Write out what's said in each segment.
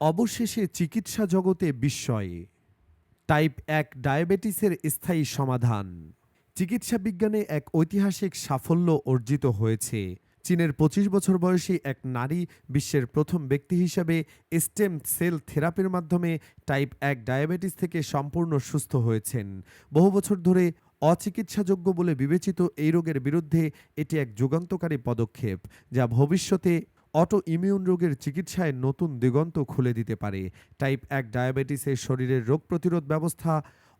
অবশেষে চিকিৎসা জগতে বিস্ময়ে। টাইপ এক ডায়াবেটিসের স্থায়ী সমাধান। চিকিৎসা বিজ্ঞানে এক ঐতিহাসিক সাফল্য অর্জিত হয়েছে। চীনের পঁচিশ বছর বয়সী এক নারী বিশ্বের প্রথম ব্যক্তি হিসেবে স্টেম সেল থেরাপির মাধ্যমে টাইপ এক ডায়াবেটিস থেকে সম্পূর্ণ সুস্থ হয়েছেন। বহু বছর ধরে অচিকিৎসাযোগ্য বলে বিবেচিত এই রোগের বিরুদ্ধে এটি এক যুগান্তকারী পদক্ষেপ, যা ভবিষ্যতে অটো ইমিউন রোগের চিকিৎসায় নতুন দিগন্ত খুলে দিতে পারে। টাইপ এক ডায়াবেটিসের শরীরের রোগ প্রতিরোধ ব্যবস্থা,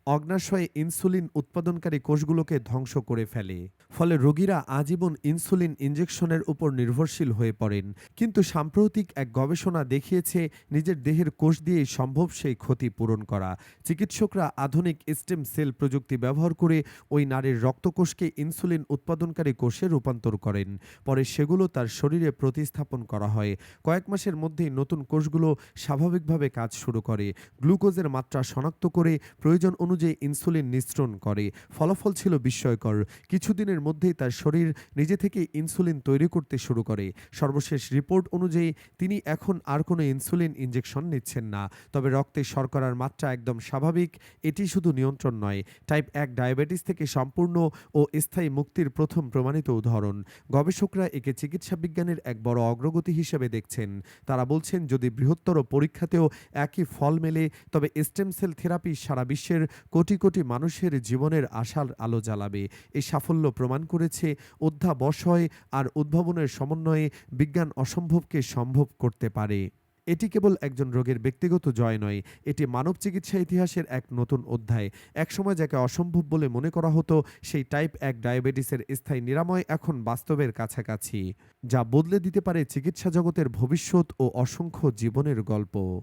অগ্নাশয়ে ইনসুলিন উৎপাদনকারী কোষগুলোকে ধ্বংস করে ফেলে। ফলে রোগীরা আজীবন ইনসুলিন ইনজেকশনের উপর নির্ভরশীল হয়ে পড়েন। কিন্তু সাম্প্রতিক এক গবেষণা দেখিয়েছে, নিজের দেহের কোষ দিয়েই সম্ভব সেই ক্ষতি পূরণ করা। চিকিৎসকরা আধুনিক স্টেম সেল প্রযুক্তি ব্যবহার করে ওই নারীর রক্তকোষকে ইনসুলিন উৎপাদনকারী কোষে রূপান্তর করেন। পরে সেগুলো তার শরীরে প্রতিস্থাপন করা হয়। কয়েক মাসের মধ্যেই নতুন কোষগুলো স্বাভাবিকভাবে কাজ শুরু করে। গ্লুকোজের মাত্রা শনাক্ত করে প্রয়োজন অনুযায়ী ইনসুলিন নিঃসরণ করে। ফলাফল ছিল বিস্ময়কর। কিছুদিনের মধ্যেই তার শরীর নিজে থেকে ইনসুলিন তৈরি করতে শুরু করে। সর্বশেষ রিপোর্ট অনুযায়ী তিনি এখন আর কোনো ইনসুলিন ইনজেকশন নিচ্ছেন না। তবে রক্তে শর্করার মাত্রা একদম স্বাভাবিক, এটি শুধু নিয়ন্ত্রণ নয়। টাইপ এক ডায়াবেটিস থেকে সম্পূর্ণ ও স্থায়ী মুক্তির প্রথম প্রমাণিত উদাহরণ। গবেষকরা একে চিকিৎসা বিজ্ঞানের এক বড় অগ্রগতি হিসেবে দেখছেন। তারা বলছেন, যদি বৃহত্তর পরীক্ষাতেও একই ফল মেলে, তবে স্টেম সেল থেরাপি সারা বিশ্বের কোটি কোটি মানুষের জীবনের আশার আলো জ্বালাবে। এই সাফল্য প্রমাণ করেছে অধ্যাবসয় আর উদ্ভাবনের সমন্বয়ে বিজ্ঞান অসম্ভবকে সম্ভব করতে পারে। এটি কেবল একজন রোগের ব্যক্তিগত জয় নয়, এটি মানব চিকিৎসা ইতিহাসের এক নতুন অধ্যায়। একসময় যাকে অসম্ভব বলে মনে করা হতো, সেই টাইপ এক ডায়াবেটিসের স্থায়ী নিরাময় এখন বাস্তবের কাছাকাছি, যা বদলে দিতে পারে চিকিৎসা জগতের ভবিষ্যৎ ও অসংখ্য জীবনের গল্প।